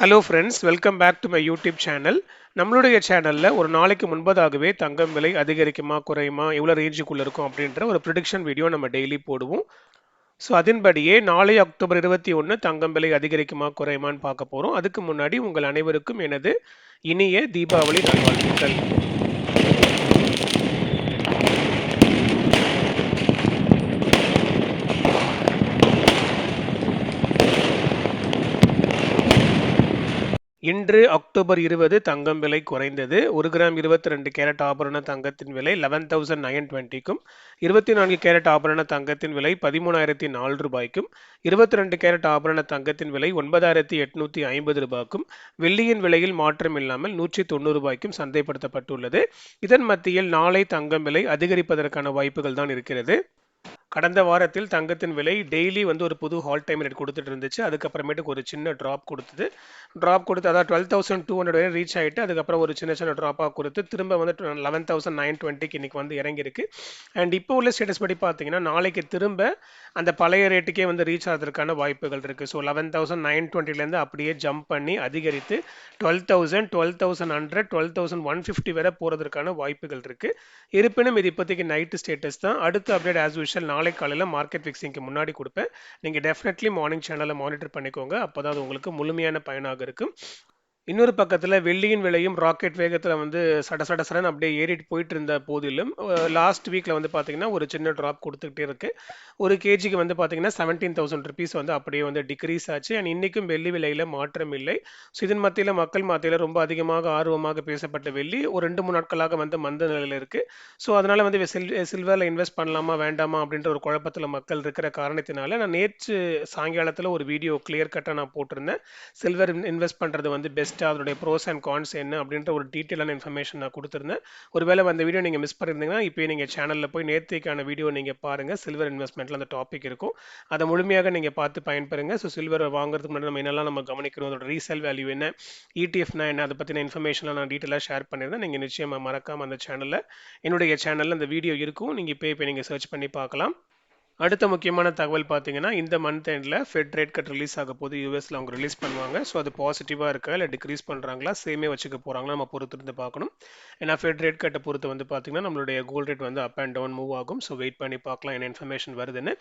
Hello friends welcome back to my YouTube channel நம்மளுடைய சேனலில் ஒரு நாளைக்கு முன்பதாகவே தங்கம் விலை அதிகரிக்குமா குறையுமா எவ்வளோ ரேஞ்சுக்குள்ளே இருக்கும் அப்படின்ற ஒரு ப்ரிடிக்ஷன் வீடியோ நம்ம டெய்லி போடுவோம். ஸோ அதன்படியே நாளை அக்டோபர் இருபத்தி ஒன்று தங்கம் விலை அதிகரிக்குமா குறையுமான்னு பார்க்க போகிறோம் அதுக்கு முன்னாடி உங்கள் அனைவருக்கும் எனது இனிய தீபாவளி நல்வாழ்த்துக்கள். இன்று அக்டோபர் இருபது தங்கம் விலை குறைந்தது. ஒரு கிராம் இருபத்தி ரெண்டு கேரட் ஆபரண தங்கத்தின் விலை லெவன் தௌசண்ட் நைன் டுவெண்ட்டிக்கும் இருபத்தி நான்கு கேரட் ஆபரண தங்கத்தின் விலை பதிமூணாயிரத்தி நாலு ரூபாய்க்கும் இருபத்தி ரெண்டு கேரட் ஆபரண தங்கத்தின் விலை ஒன்பதாயிரத்தி எட்நூற்றி ஐம்பது ரூபாய்க்கும் வெள்ளியின் விலையில் மாற்றம் இல்லாமல் நூற்றி தொண்ணூறு ரூபாய்க்கும் சந்தைப்படுத்தப்பட்டுள்ளது. இதன் மத்தியில் நாளை தங்கம் விலை அதிகரிப்பதற்கான வாய்ப்புகள் தான் இருக்கிறது. கடந்த வாரத்தில் தங்கத்தின் விலை டெய்லி வந்து ஒரு புது ஹால் டைம் ரேட் கொடுத்துட்டு இருந்துச்சு. அதுக்கப்புறமேட்டுக்கு ஒரு சின்ன ட்ராப் கொடுத்தது. ட்ராப் கொடுத்து அதாவது டுவெல் தௌசண்ட் டூ ஹண்ட்ரட் வரை ரீச் ஆகிட்டு அதுக்கப்புறம் ஒரு சின்ன சின்ன ட்ராப்பாக கொடுத்து திரும்ப வந்து லெவன் தௌசண்ட் நைன் டுவெண்ட்டிக்கு இன்னைக்கு வந்து இறங்கியிருக்கு. அண்ட் இப்போ உள்ள ஸ்டேட்டஸ் படி பார்த்தீங்கன்னா நாளைக்கு திரும்ப அந்த பழைய ரேட்டுக்கே வந்து ரீச் ஆகிறதுக்கான வாய்ப்புகள் இருக்குது ஸோ லெவன் தௌசண்ட் நைன் டுவெண்ட்டிலேருந்து அப்படியே ஜம்ப் பண்ணி அதிகரித்து twelve thousand twelve thousand hundred twelve thousand one fifty வரை போகிறதுக்கான வாய்ப்புகள் இருக்குது இருப்பினும் இது இப்போதைக்கு நைட்டு ஸ்டேட்டஸ் தான் அடுத்த அப்டேட் ஆஸ் யூஷுவல் நாளை காலையில் மார்க்கெட் ஃபிக்ஸிங்க்கு முன்னாடி கொடுப்பேன். நீங்கள் டெஃபினெட்லி மார்னிங் சேனலை மானிட்டர் பண்ணிக்கோங்க. அப்போ தான் அது உங்களுக்கு முழுமையான பயனாக இருக்கும். இன்னொரு பக்கத்தில் வெள்ளியின் விலையும் ராக்கெட் வேகத்தில் வந்து சட சட சடன் அப்படியே ஏறிட்டு போயிட்டு இருந்த போதிலும் லாஸ்ட் வீக்கில் வந்து பார்த்தீங்கன்னா ஒரு சின்ன ட்ராப் கொடுத்துக்கிட்டே இருக்கு. ஒரு கேஜிக்கு வந்து பார்த்தீங்கன்னா செவன்டீன் தௌசண்ட் ருபீஸ் வந்து அப்படியே வந்து டிக்ரீஸ் ஆச்சு. அண்ட் இன்றைக்கும் வெள்ளி விலையில் மாற்றம் இல்லை. ஸோ இதன் மத்தியில் மக்கள் மத்தியில் ரொம்ப அதிகமாக ஆர்வமாக பேசப்பட்ட வெள்ளி ஒரு ரெண்டு மூணு நாட்களாக வந்து மந்த நிலையில் இருக்குது ஸோ அதனால் வந்து சில் சில்வரில் இன்வெஸ்ட் பண்ணலாமா வேண்டாமா அப்படின்ற ஒரு குழப்பத்தில் மக்கள் இருக்கிற காரணத்தினால நான் நேற்று சாயங்காலத்தில் ஒரு வீடியோ கிளியர் கட்டாக நான் போட்டிருந்தேன். சில்வர் இன்வெஸ்ட் பண்ணுறது வந்து பெஸ்ட் பெஸ்ட்டாக அதனுடைய ப்ரோஸ் அண்ட் கான்ஸ் என்ன அப்படின்ற ஒரு டீட்டெயிலான இன்ஃபர்மேஷன் நான் கொடுத்துருந்தேன். ஒருவேளை அந்த வீடியோ நீங்கள் மிஸ் பண்ணியிருந்தீங்கன்னா இப்போ நீங்கள் சேனலில் போய் நேர்த்திக்கான வீடியோ நீங்கள் பாருங்கள் சில்வர் இன்வெஸ்ட்மெண்ட்டில் அந்த டாபிக் இருக்கும். அதை முழுமையாக நீங்கள் பார்த்து பயன்பெறுங்க. ஸோ சில்வர் வாங்குறதுக்கு முன்னாடி நம்ம என்னெல்லாம் நம்ம கவனிக்கணும் அதோட ரீசேல் வேல்யூ என்ன? இடிஎஃப்னா என்ன? அதை பற்றின இன்ஃபர்மேஷன்லாம் நான் டீட்டெயிலாக ஷேர் பண்ணியிருந்தேன் நீங்கள் நிச்சயமாக மறக்காமல் அந்த சேனலில் என்னுடைய சேனலில் அந்த வீடியோ இருக்கும். நீங்கள் இப்போ இப்போ நீங்கள் சர்ச் பண்ணி பார்க்கலாம். அடுத்த முக்கியமான தகவல் பார்த்தீங்கன்னா இந்த மந்த் எண்டில் ஃபெட் ரேட் கட் ரிலீஸ் ஆக போது யூஎஸில் அவங்க ரிலீஸ் பண்ணுவாங்க. ஸோ அது பாசிட்டிவாக இருக்கா இல்லை டிக்ரீஸ் பண்ணுறாங்களா சேமே வச்சுக்க போகிறாங்களா நம்ம பொறுத்து இருந்து பார்க்கணும். ஏன்னா ஃபெட் ரேட் கட்டை பொறுத்து வந்து பார்த்தீங்கன்னா நம்மளுடைய கோல்ட் ரேட் வந்து அப் அண்ட் டவுன் மூவ் ஆகும். ஸோ வெயிட் பண்ணி பார்க்கலாம் என்ன இன்ஃபர்மேஷன் வருதுன்னு.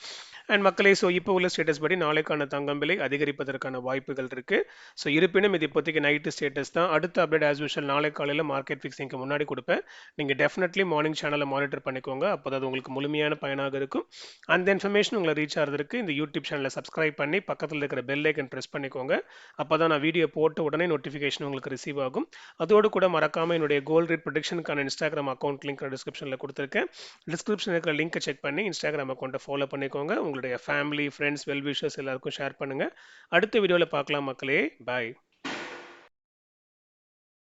அண்ட் மக்களே ஸோ இப்போ உள்ள ஸ்டேட்டஸ் படி நாளைக்கான தங்கம் விலை அதிகரிப்பதற்கான வாய்ப்புகள் இருக்குது ஸோ இருப்பினும் இது இப்போதைக்கு நைட்டு ஸ்டேட்டஸ் தான். அடுத்த அப்டேட் ஆஸ் யூஷுவல் நாளை காலையில் மார்க்கெட் ஃபிக்ஸிங்க்கு முன்னாடி கொடுப்பேன். நீங்கள் டெஃபினெட்லி மார்னிங் சேனலை மானிட்டர் பண்ணிக்கோங்க. அப்போ அது உங்களுக்கு முழுமையான பயனாக இருக்கும். அந்த இன்ஃபர்மேஷன் உங்களை ரீச் ஆகிறதுக்கு இந்த யூடியூப் சேனலை சப்ஸ்கிரைப் பண்ணி பக்கத்தில் இருக்கிற பெல் ஐக்கன் ப்ரெஸ் பண்ணிக்கோங்க. அப்போ தான் நான் வீடியோ போட்ட உடனே நோட்டிஃபிகேஷன் உங்களுக்கு ரிசீவ் ஆகும். அதோடு கூட மறக்காமல் என்னுடைய கோல்ட் ரேட் ப்ரொடிக்ஷனுக்கான இன்ஸ்டாகிராம் அக்கௌண்ட் லிங்க் டிஸ்கிரிப்ஷனில் கொடுத்துருக்கேன். டிஸ்கிரிப்ஷன் இருக்கிற லிங்க்கை செக் பண்ணி இன்ஸ்டாகிராம் அக்கௌண்ட்டை ஃபாலோ பண்ணிக்கோங்க. உங்களுடைய ஃபேமிலி ஃப்ரெண்ட்ஸ் வெல் விஷஸ் எல்லாருக்கும் ஷேர் பண்ணுங்கள் அடுத்த வீடியோவில் பார்க்கலாம் மக்களே. பாய்